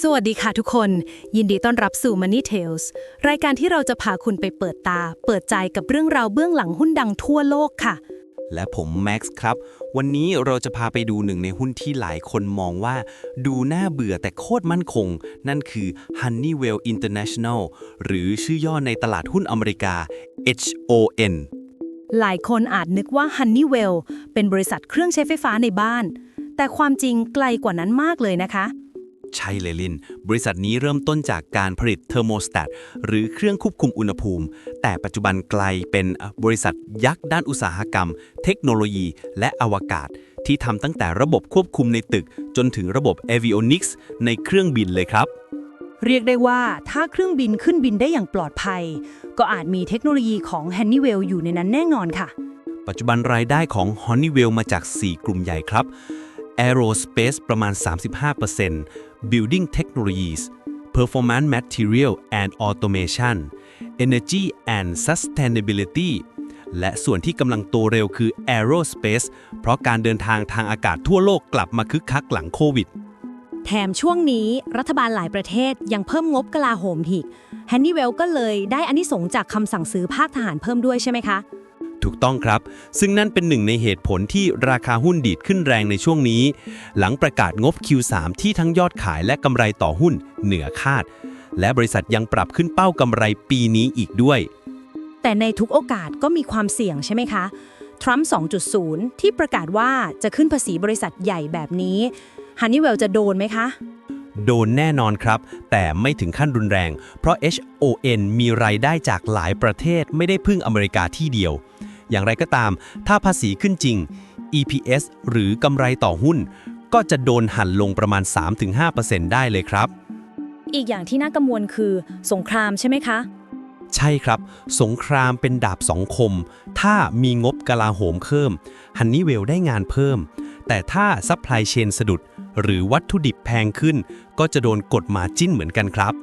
สวัสดีค่ะทุกคน ยินดีต้อนรับสู่ Money Tales รายการที่เราจะพาคุณไปเปิดตา เปิดใจกับเรื่องราวเบื้องหลังหุ้นดังทั่วโลกค่ะ และผมแม็กซ์ครับ วันนี้เราจะพาไปดูหนึ่งในหุ้นที่หลายคนมองว่า ดูน่าเบื่อแต่โคตรมั่นคง นั่นคือ Honeywell International หรือชื่อย่อในตลาดหุ้นอเมริกา HON หลายคนอาจนึกว่า Honeywell เป็นบริษัทเครื่องใช้ไฟฟ้าในบ้าน แต่ความจริงไกลกว่านั้นมากเลยนะคะ ใช่เลยลิน บริษัทนี้เริ่มต้นจากการผลิตเทอร์โมสแตตหรือเครื่องควบคุมอุณหภูมิ แต่ปัจจุบันไกลเป็นบริษัทยักษ์ด้านอุตสาหกรรม เทคโนโลยี และอวกาศ ที่ทำตั้งแต่ระบบควบคุมในตึก จนถึงระบบ avionics ในเครื่องบินเลยครับเรียกได้ว่าถ้าเครื่องบินขึ้นบินได้อย่างปลอดภัย ก็อาจมีเทคโนโลยีของ Honeywell อยู่ในนั้นแน่นอนค่ะ ปัจจุบันรายได้ของ Honeywell มาจาก 4 กลุ่มใหญ่ครับ Aerospace ประมาณ 35% Building Technologies Performance Material and Automation Energy and Sustainability และส่วนที่กำลังโตเร็วคือ Aerospace เพราะการเดินทางทางอากาศทั่วโลกกลับมาคึกคักหลังโควิด แถมช่วงนี้รัฐบาลหลายประเทศยังเพิ่มงบกลาโหมอีก Honeywell ก็เลยได้อานิสงส์จากคำสั่งซื้อภาคทหารเพิ่มด้วยใช่ไหมคะ ถูกต้องครับ ซึ่งนั่นเป็นหนึ่งในเหตุผลที่ราคาหุ้นดีดขึ้นแรงในช่วงนี้ หลังประกาศงบ Q3 ที่ทั้งยอดขายและกำไรต่อหุ้นเหนือคาด และบริษัทยังปรับขึ้นเป้ากำไรปีนี้อีกด้วย แต่ในทุกโอกาสก็มีความเสี่ยงใช่ไหมคะทรัมป์ 2.0 ที่ประกาศว่าจะขึ้นภาษีบริษัทใหญ่แบบนี้ Honeywell จะโดนไหมคะ โดนแน่นอนครับ แต่ไม่ถึงขั้นรุนแรง เพราะ HON มีรายได้จากหลายประเทศไม่ได้พึ่งอเมริกาที่เดียว อย่างไรก็ตาม ถ้าภาษีขึ้นจริง EPS หรือกำไรต่อหุ้น ก็จะโดนหั่นลงประมาณ 3-5%ได้เลยครับ อีกอย่างที่น่ากังวลคือ สงครามใช่ไหมคะ ใช่ครับ สงครามเป็นดาบสองคม ถ้ามีงบกลาโหมเพิ่มฮันนี่เวลได้งานเพิ่ม แต่ถ้าซัพพลายเชนสะดุด หรือวัตถุดิบแพงขึ้น ก็จะโดนกดมาจิ้นเหมือนกันครับ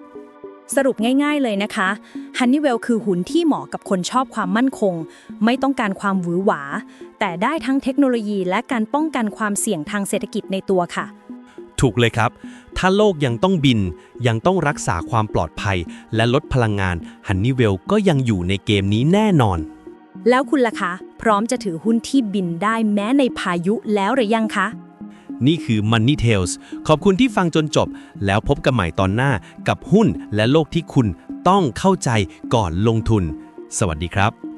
สรุปง่ายๆเลยนะคะ Honeywell คือหุ่นที่เหมาะกับคนชอบความมั่นคง ไม่ต้องการความหวือหวา แต่ได้ทั้งเทคโนโลยีและการป้องกันความเสี่ยงทางเศรษฐกิจในตัวค่ะ ถูกเลยครับ ถ้าโลกยังต้องบิน ยังต้องรักษาความปลอดภัย และลดพลังงานฮันนี่เวลก็ยังอยู่ในเกมนี้แน่นอน แล้วคุณล่ะคะ พร้อมจะถือหุ้นที่บินได้แม้ในพายุแล้วหรือยังคะ นี่คือ Money Tales ขอบคุณที่ฟังจนจบ แล้วพบกันใหม่ตอนหน้ากับหุ้นและโลกที่คุณต้องเข้าใจก่อนลงทุน สวัสดีครับ